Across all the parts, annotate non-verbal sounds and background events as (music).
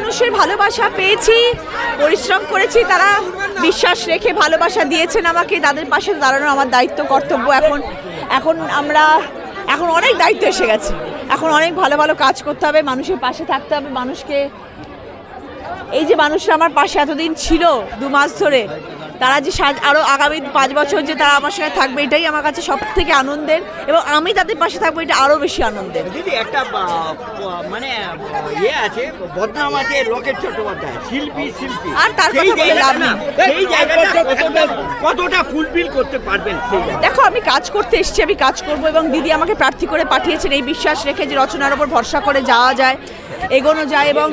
তাদের ভালোবাসা পেয়েছি, পরিশ্রম করেছি, তারা বিশ্বাস রেখে ভালোবাসা দিয়েছেন আমাকে, তাদের পাশে দাঁড়ানো আমার দায়িত্ব, কর্তব্য। এখন এখন আমরা, এখন অনেক দায়িত্ব এসে গেছে। এখন অনেক ভালো ভালো কাজ করতে হবে, মানুষের পাশে থাকতে হবে, মানুষকে। এই যে মানুষরা আমার পাশে এতদিন ছিল, দু মাস ধরে তারা যে সাজ- আরও আগামী পাঁচ বছর যে তারা আমার সঙ্গে থাকবে এটাই আমার কাছে সব থেকে আনন্দের এবং আমি তাদের পাশে থাকব এটা আরও বেশি আনন্দের। দিদি একটা মানে ইয়ে আছে বদনাম আছে লকেট চট্টোপাধ্যায় শিল্পী শিল্পী। আর তার কথা বলে লাভ না, নেই। সেই জায়গাটা কতটা কতটা ফুলফিল করতে পারবেন দেখো আমি কাজ করতে এসেছি আমি কাজ করব এবং দিদি আমাকে প্রার্থী করে পাঠিয়েছেন এই বিশ্বাস রেখে যে রচনার ওপর ভরসা করে যাওয়া যায়। এগোনো যায় এবং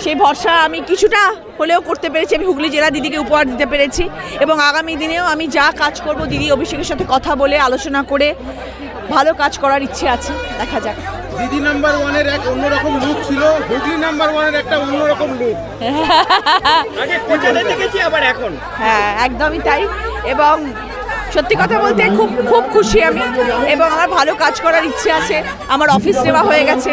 সেই ভরসা আমি কিছুটা হলেও করতে পেরেছি। আমি হুগলি জেলা দিদিকে উপহার দিতে পেরেছি এবং আগামী দিনেও আমি যা কাজ করব দিদি অভিষেকের সাথে কথা বলে আলোচনা করে ভালো কাজ করার ইচ্ছে আছে দেখা যাক। দিদি নাম্বার ওয়ানের এক অন্যরকম লুক ছিল হুগলি নাম্বার ওয়ানের একটা অন্যরকম লুক (laughs) আগে দেখেছি আবার এখন? হ্যাঁ একদমই তাই এবং সত্যি কথা বলতে খুব খুব খুশি আমি। এবং আমার ভালো কাজ করার ইচ্ছে আছে। আমার অফিস নেওয়া হয়ে গেছে।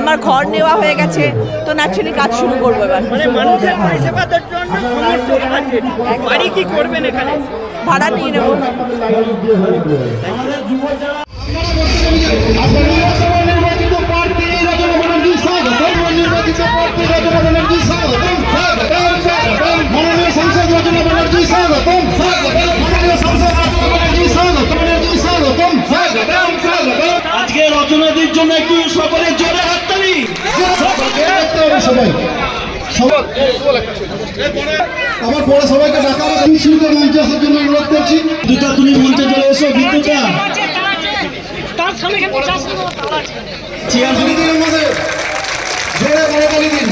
আমার ঘর নেওয়া হয়ে গেছে। তো ন্যাচুরালি কাজ শুরু করব এবার। মানে মানুষের পরিষেবার জন্য সমস্ত আছে। বাড়ি কি করবেন এখানে? ভাড়া নিয়ে নেব। আমার পরে সবাইকে ডাকা শুরুতে মঞ্চে আসার জন্য অনুরোধ করছি। দুটা তুমি মঞ্চে চলে এসো বিদ্যুৎটা চেয়ার তুলে দিন আমাদের। জোরে বড় দিন!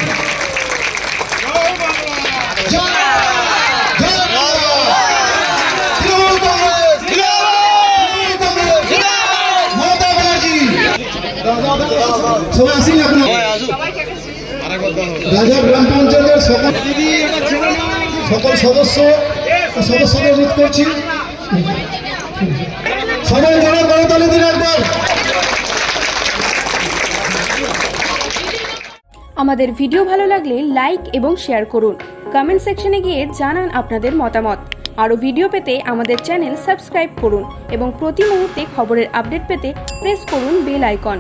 সবাই আসিন রাজা গ্রাম পঞ্চায়েতের সকল সকল সদস্য, সদস্যদের অনুরোধ করছি। সবাই জোরে বড় দিন একবার। আমাদের ভিডিও ভালো লাগলে লাইক এবং শেয়ার করুন। কমেন্ট সেকশনে গিয়ে জানান আপনাদের মতামত। আরও ভিডিও পেতে আমাদের চ্যানেল সাবস্ক্রাইব করুন এবং প্রতি মুহূর্তে খবরের আপডেট পেতে প্রেস করুন বেল আইকন।